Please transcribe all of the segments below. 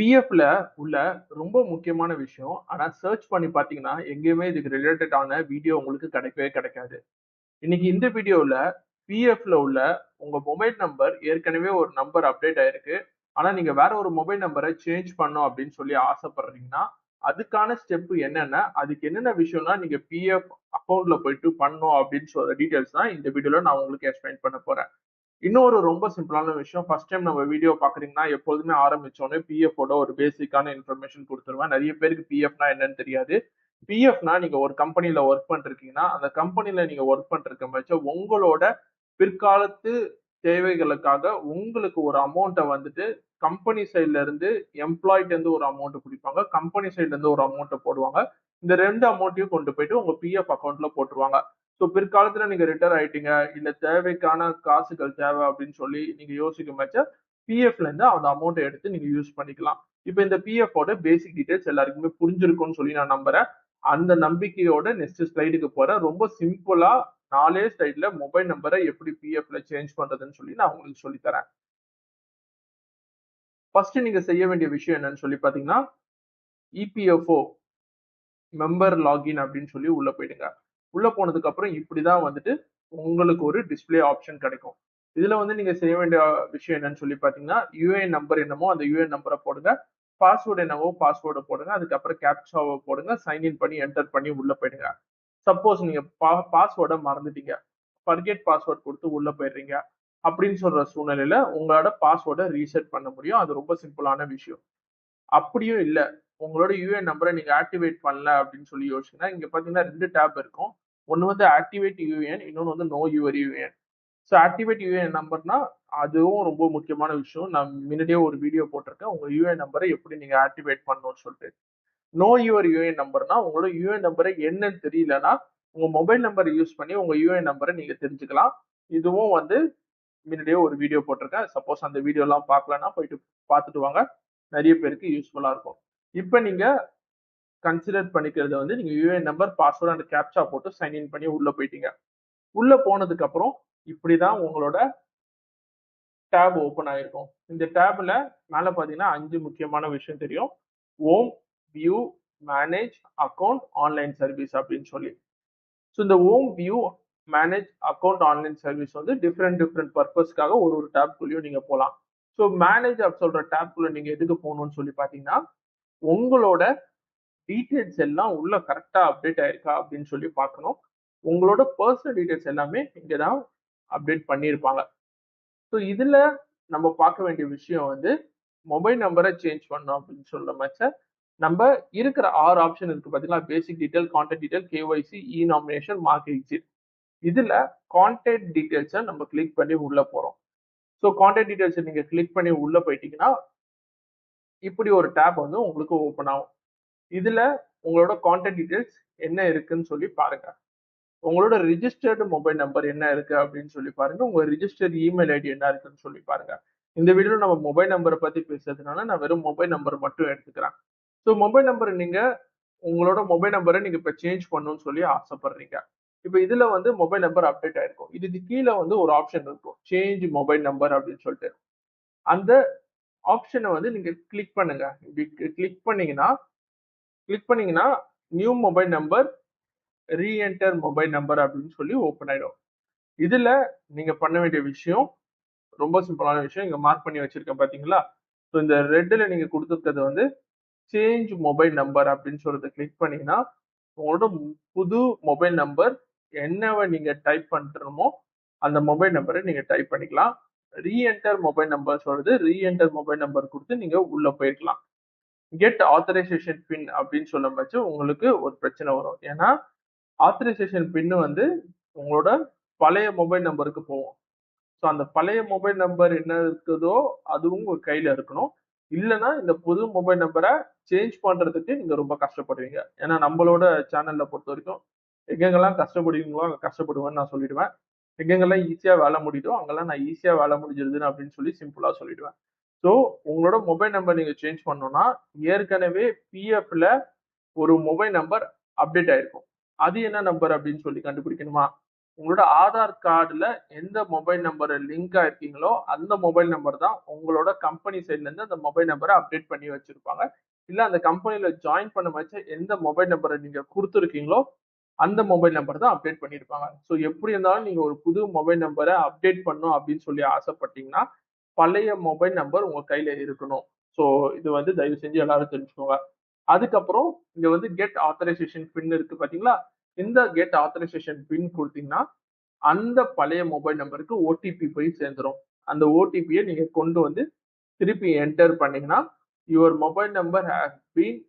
பிஎஃப்ல உள்ள ரொம்ப முக்கியமான விஷயம். ஆனா சர்ச் பண்ணி பாத்தீங்கன்னா எங்கேயுமே இதுக்கு ரிலேட்டடான வீடியோ உங்களுக்கு கிடைக்கவே கிடைக்காது. இன்னைக்கு இந்த வீடியோல பிஎஃப்ல உள்ள உங்க மொபைல் நம்பர் ஏற்கனவே ஒரு நம்பர் அப்டேட் ஆயிருக்கு. ஆனா நீங்க வேற ஒரு மொபைல் நம்பரை சேஞ்ச் பண்ணும் அப்படின்னு சொல்லி ஆசைப்படுறீங்கன்னா அதுக்கான ஸ்டெப் என்னென்ன அதுக்கு என்னென்ன விஷயம்னா நீங்க பிஎஃப் அக்கௌண்ட்ல போயிட்டு பண்ணும் அப்படின்னு சொல்ற டீடைல்ஸ் தான் இந்த வீடியோல நான் உங்களுக்கு எக்ஸ்பிளைன் பண்ண போறேன். இன்னொரு ரொம்ப சிம்பிளான விஷயம். ஃபர்ஸ்ட் டைம் நம்ம வீடியோ பாக்குறீங்கன்னா எப்போதுமே ஆரம்பிச்சோடனே பிஎஃப்போட ஒரு பேசிக்கான இன்ஃபர்மேஷன் கொடுத்துருவேன். நிறைய பேருக்கு பிஎஃப்னா என்னன்னு தெரியாது. பிஎஃப்னா நீங்க ஒரு கம்பெனில ஒர்க் பண்ணிருக்கீங்கன்னா அந்த கம்பெனில நீங்க ஒர்க் பண்ணிருக்க பட்சம் உங்களோட பிற்காலத்து தேவைகளுக்காக உங்களுக்கு ஒரு அமௌண்ட்டை வந்துட்டு கம்பெனி சைட்ல இருந்து எம்ப்ளாய்ட் இருந்து ஒரு அமௌண்ட் பிடிப்பாங்க. கம்பெனி சைட்ல இருந்து ஒரு அமௌண்ட்டை போடுவாங்க. இந்த ரெண்டு அமௌண்ட்டையும் கொண்டு போயிட்டு உங்க பிஎஃப் அக்கௌண்ட்ல போட்டுருவாங்க. ஸோ பிற்காலத்துல நீங்க ரிட்டர் ஆயிட்டீங்க. இல்ல தேவைக்கான காசுகள் தேவை அப்படின்னு சொல்லி நீங்க யோசிக்கும் பட்ச பிஎஃப்ல இருந்து அந்த அமௌண்ட்டை எடுத்து நீங்க யூஸ் பண்ணிக்கலாம். இப்போ இந்த பிஎஃப் ஓட பேசிக் டீடைல்ஸ் எல்லாருக்குமே புரிஞ்சிருக்கும்னு சொல்லி நான் நம்புறேன். அந்த நம்பிக்கையோட நெக்ஸ்ட் ஸ்லைடுக்கு போறேன். ரொம்ப சிம்பிளா நாலே ஸ்லைட்ல மொபைல் நம்பரை எப்படி பிஎஃப்ல சேஞ்ச் பண்றதுன்னு சொல்லி நான் உங்களுக்கு சொல்லித்தரேன் ஃபர்ஸ்ட் நீங்க செய்ய வேண்டிய விஷயம் என்னன்னு சொல்லி பாத்தீங்கன்னா இபிஎஃப்ஓ மெம்பர் லாகின் அப்படின்னு சொல்லி உள்ள போயிடுங்க. உள்ள போனதுக்கு அப்புறம் இப்படிதான் வந்துட்டு உங்களுக்கு ஒரு டிஸ்பிளே ஆப்ஷன் கிடைக்கும். இதுல வந்து நீங்க செய்ய வேண்டிய விஷயம் என்னன்னு சொல்லி பாத்தீங்கன்னா யூஏஎன் நம்பர் என்னமோ அந்த யூஏஎன் நம்பரை போடுங்க. பாஸ்வேர்டு என்னவோ பாஸ்வேர்டை போடுங்க. அதுக்கப்புறம் கேப்சாவை போடுங்க. சைன்இன் பண்ணி என்டர் பண்ணி உள்ள போயிடுங்க. சப்போஸ் நீங்க பாஸ்வேர்டை மறந்துட்டீங்க. ஃபர்கெட் பாஸ்வேர்ட் கொடுத்து உள்ள போயிடுறீங்க. அப்படின்னு சொல்ற சூழ்நிலையில உங்களோட பாஸ்வேர்டை ரீசெட் பண்ண முடியும். அது ரொம்ப சிம்பிளான விஷயம். அப்படியும் இல்லை. உங்களோட யூஏஎன் நம்பரை நீங்க ஆக்டிவேட் பண்ணல அப்படின்னு சொல்லி யோசிச்சுன்னா இங்க பாத்தீங்கன்னா ரெண்டு டேப் இருக்கும். ஒன்னு வந்து ஆக்டிவேட் யூஏஎன் இன்னொன்று வந்து know your UAN so activate UAN நம்பர்னா அதுவும் ரொம்ப முக்கியமான விஷயம். நான் முன்னாடியே ஒரு வீடியோ போட்டிருக்கேன். உங்க யூஏஎன் நம்பரை எப்படி நீங்க ஆக்டிவேட் பண்ணணும்னு சொல்லிட்டு. நோ யுவர் யூஏஎன் நம்பர்னா உங்களோட யூஏஎன் நம்பரை என்னன்னு தெரியலன்னா உங்க மொபைல் நம்பரை யூஸ் பண்ணி உங்க யூஏஎன் நம்பரை நீங்க தெரிஞ்சுக்கலாம். இதுவும் வந்து முன்னாடியே ஒரு வீடியோ போட்டிருக்கேன். சப்போஸ் அந்த வீடியோலாம் பார்க்கலன்னா போயிட்டு பார்த்துட்டு வாங்க. நிறைய பேருக்கு யூஸ்ஃபுல்லாக இருக்கும். இப்போ நீங்க கன்சிடர் பண்ணிக்கிறது வந்து நீங்க UAN number password and captcha போட்டு சைன் இன் பண்ணி உள்ள போயிட்டீங்க. உள்ள போனதுக்கு அப்புறம் இப்படிதான் உங்களோட டேப் ஓப்பன் ஆயிருக்கும். இந்த டேப்ல மேல பாத்தீங்கன்னா அஞ்சு முக்கியமான விஷயம் தெரியும். Home view manage account online service அப்படின்னு சொல்லி. ஸோ இந்த home view manage account online service வந்து டிஃப்ரெண்ட் டிஃப்ரெண்ட் பர்பஸ்க்காக ஒரு ஒரு டேப்குள்ளேயும் நீங்க போகலாம் ஸோ மேனேஜ் அப் சொல்ற டேப்குள்ள நீங்க எதுக்கு போகணும்னு சொல்லி பாத்தீங்கன்னா உங்களோட டீட்டெயில்ஸ் எல்லாம் உள்ள கரெக்டா அப்டேட் ஆயிருக்கா அப்படின்னு சொல்லி பார்க்கணும். உங்களோட பர்சனல் டீட்டெயில்ஸ் எல்லாமே இங்கே தான் அப்டேட் பண்ணியிருப்பாங்க. ஸோ இதில் நம்ம பார்க்க வேண்டிய விஷயம் வந்து மொபைல் நம்பரை சேஞ்ச் பண்ணோம் அப்படின்னு சொல்ற மச்ச நம்ம இருக்கிற ஆறு ஆப்ஷன் இருக்கு பார்த்தீங்களா basic detail contact detail KYC E nomination mark exit இதில் கான்டாக்ட் டீட்டெயில்ஸை நம்ம கிளிக் பண்ணி உள்ள போறோம். ஸோ கான்டாக்ட் டீட்டெயில்ஸை நீங்க கிளிக் பண்ணி உள்ளே போயிட்டீங்கன்னா இப்படி ஒரு டேப் வந்து உங்களுக்கு ஓப்பன் ஆகும். இதுல உங்களோட கான்டாக்ட் டீட்டெயில்ஸ் என்ன இருக்குன்னு சொல்லி பாருங்க. உங்களோட ரிஜிஸ்டர்டு மொபைல் நம்பர் என்ன இருக்கு அப்படின்னு சொல்லி பாருங்க. உங்க ரிஜிஸ்டர்ட் இமெயில் ஐடி என்ன இருக்குன்னு சொல்லி பாருங்க. இந்த வீடியோல நம்ம மொபைல் நம்பரை பத்தி பேசுறதுனால நான் வெறும் மொபைல் நம்பர் மட்டும் எடுத்துக்கிறேன். ஸோ மொபைல் நம்பர் நீங்க உங்களோட மொபைல் நம்பரை நீங்க இப்ப சேஞ்ச் பண்ணணும்னு சொல்லி ஆசைப்படுறீங்க. இப்போ இதுல வந்து மொபைல் நம்பர் அப்டேட் ஆயிருக்கும். இதுக்கு கீழே வந்து ஒரு ஆப்ஷன் இருக்கும். சேஞ்ச் மொபைல் நம்பர் அப்படின்னு சொல்லிட்டு. அந்த ஆப்ஷனை வந்து நீங்க கிளிக் பண்ணுங்க. இப்படி கிளிக் பண்ணீங்கன்னா கிளிக் பண்ணீங்கன்னா new mobile number reenter mobile number அப்படின்னு சொல்லி ஓப்பன் ஆயிடும். இதுல நீங்க பண்ண வேண்டிய விஷயம் ரொம்ப சிம்பிளான விஷயம் இங்க மார்க் பண்ணி வச்சிருக்கேன் பாத்தீங்களா? ஸோ இந்த ரெட்டில் நீங்க கொடுத்துருக்கிறது வந்து சேஞ்ச் மொபைல் நம்பர் அப்படின்னு சொல்றத கிளிக் பண்ணீங்கன்னா உங்களோட புது மொபைல் நம்பர் என்னவை நீங்க டைப் பண்றமோ அந்த மொபைல் நம்பரை நீங்க டைப் பண்ணிக்கலாம். ரீஎன்டர் மொபைல் நம்பர் சொல்றது ரீஎன்டர் மொபைல் நம்பர் கொடுத்து நீங்க உள்ள போயிருக்கலாம் கெட் ஆத்தரைசேஷன் பின் அப்படின்னு சொல்லும் பட்ச உங்களுக்கு ஒரு பிரச்சனை வரும். ஏன்னா ஆத்தரைசேஷன் பின்னு வந்து உங்களோட பழைய மொபைல் நம்பருக்கு போகும். ஸோ அந்த பழைய மொபைல் நம்பர் என்ன இருக்குதோ அதுவும் உங்க கையில இருக்கணும். இல்லைன்னா இந்த புது மொபைல் நம்பரை சேஞ்ச் பண்றதுக்கு நீங்க ரொம்ப கஷ்டப்படுவீங்க. ஏன்னா நம்மளோட சேனல்ல பொறுத்த வரைக்கும் எங்கெங்கெல்லாம் கஷ்டப்படுவீங்களோ அங்கே கஷ்டப்படுவேன்னு நான் சொல்லிடுவேன். எங்கெங்கெல்லாம் ஈஸியாக வேலை முடியுதோ அங்கெல்லாம் நான் ஈஸியாக வேலை முடிஞ்சிருதுன்னு அப்படின்னு சொல்லி சிம்பிளாக சொல்லிடுவேன். ஸோ உங்களோட மொபைல் நம்பர் நீங்கள் சேஞ்ச் பண்ணோன்னா ஏற்கனவே பிஎஃப்ல ஒரு மொபைல் நம்பர் அப்டேட் ஆயிருக்கும். அது என்ன நம்பர் அப்படின்னு சொல்லி கண்டுபிடிக்கணுமா? உங்களோட ஆதார் கார்டில் எந்த மொபைல் நம்பர் லிங்க் ஆயிருக்கீங்களோ அந்த மொபைல் நம்பர் தான் உங்களோட கம்பெனி சைட்லேருந்து அந்த மொபைல் நம்பரை அப்டேட் பண்ணி வச்சுருப்பாங்க. இல்லை அந்த கம்பெனியில் ஜாயின் பண்ண வச்ச எந்த மொபைல் நம்பரை நீங்கள் கொடுத்துருக்கீங்களோ அந்த மொபைல் நம்பர் தான் அப்டேட் பண்ணியிருப்பாங்க ஸோ எப்படி இருந்தாலும் நீங்கள் ஒரு புது மொபைல் நம்பரை அப்டேட் பண்ணும் அப்படின்னு சொல்லி ஆசைப்பட்டீங்கன்னா பழைய மொபைல் நம்பர் உங்க கையில இருக்கணும். ஸோ இது வந்து தயவு செஞ்சு எல்லாரும் தெரிஞ்சுக்கோங்க. அதுக்கப்புறம் இங்க வந்து கெட் ஆத்தரைசேஷன் பின் இருக்கு பாத்தீங்களா? இந்த கெட் ஆத்தரைசேஷன் பின் கொடுத்தீங்கன்னா அந்த பழைய மொபைல் நம்பருக்கு ஓடிபி போய் சேர்ந்துரும். அந்த ஓடிபியை நீங்க கொண்டு வந்து திருப்பி என்டர் பண்ணீங்கன்னா your mobile number has been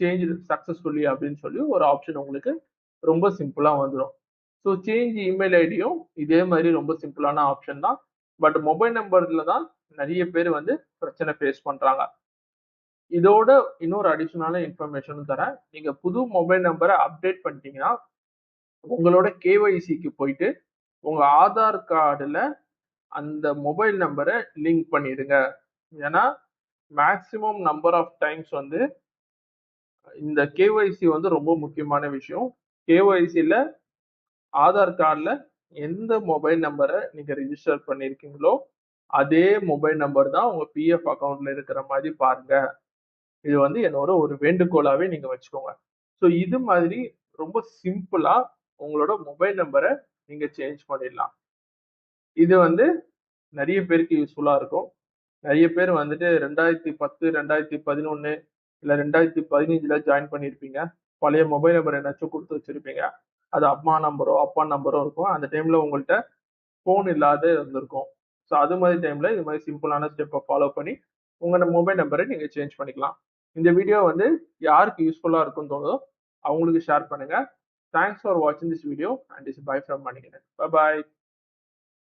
change successfully அப்படின்னு சொல்லி ஒரு ஆப்ஷன் உங்களுக்கு ரொம்ப சிம்பிளா வந்துடும் ஸோ சேஞ்ச் இமெயில் ஐடியும் இதே மாதிரி ரொம்ப சிம்பிளான ஆப்ஷன் தான். பட் மொபைல் நம்பர்ல தான் நிறைய பேர் வந்து பிரச்சனை ஃபேஸ் பண்றாங்க. இதோட இன்னொரு அடிஷனலான இன்ஃபர்மேஷனும் தரேன். நீங்க புது மொபைல் நம்பரை அப்டேட் பண்ணிட்டீங்கன்னா உங்களோட கேஒய்சிக்கு போயிட்டு உங்க ஆதார் கார்டுல அந்த மொபைல் நம்பரை லிங்க் பண்ணிடுங்க. ஏன்னா மேக்சிமம் நம்பர் ஆஃப் டைம்ஸ் வந்து இந்த கேஒய்சி வந்து ரொம்ப முக்கியமான விஷயம். கேஒய்சியில் ஆதார் கார்டில் எந்த மொபைல் நம்பரை நீங்க ரிஜிஸ்டர் பண்ணியிருக்கீங்களோ அதே மொபைல் நம்பர் தான் உங்க பிஎஃப் அக்கௌண்ட்ல இருக்கிற மாதிரி பாருங்க. இது வந்து என்னோட ஒரு வேண்டுகோளாவே நீங்க வச்சுக்கோங்க. ஸோ இது மாதிரி ரொம்ப சிம்பிளா உங்களோட மொபைல் நம்பரை நீங்க சேஞ்ச் பண்ணிடலாம். இது வந்து நிறைய பேருக்கு யூஸ்ஃபுல்லா இருக்கும். நிறைய பேர் வந்துட்டு ரெண்டாயிரத்தி பத்து ரெண்டாயிரத்தி பதினொன்னு இல்லை ரெண்டாயிரத்தி பதினஞ்சுல ஜாயின் பண்ணியிருப்பீங்க பழைய மொபைல் நம்பர் என்னாச்சும் கொடுத்து வச்சிருப்பீங்க. அது அம்மா நம்பரோ அப்பா நம்பரோ இருக்கும் அந்த டைம்ல உங்கள்கிட்ட ஃபோன் இல்லாத இருந்திருக்கும். ஸோ அது மாதிரி டைம்ல இது மாதிரி சிம்பிளான ஸ்டெப்பை ஃபாலோ பண்ணி உங்களோட மொபைல் நம்பரை நீங்கள் சேஞ்ச் பண்ணிக்கலாம். இந்த வீடியோ வந்து யாருக்கு யூஸ்ஃபுல்லாக இருக்கும்னு தோணுதோ அவங்களுக்கு ஷேர் பண்ணுங்க. தேங்க்ஸ் ஃபார் வாட்சிங் this video and is bye from Manikandan bye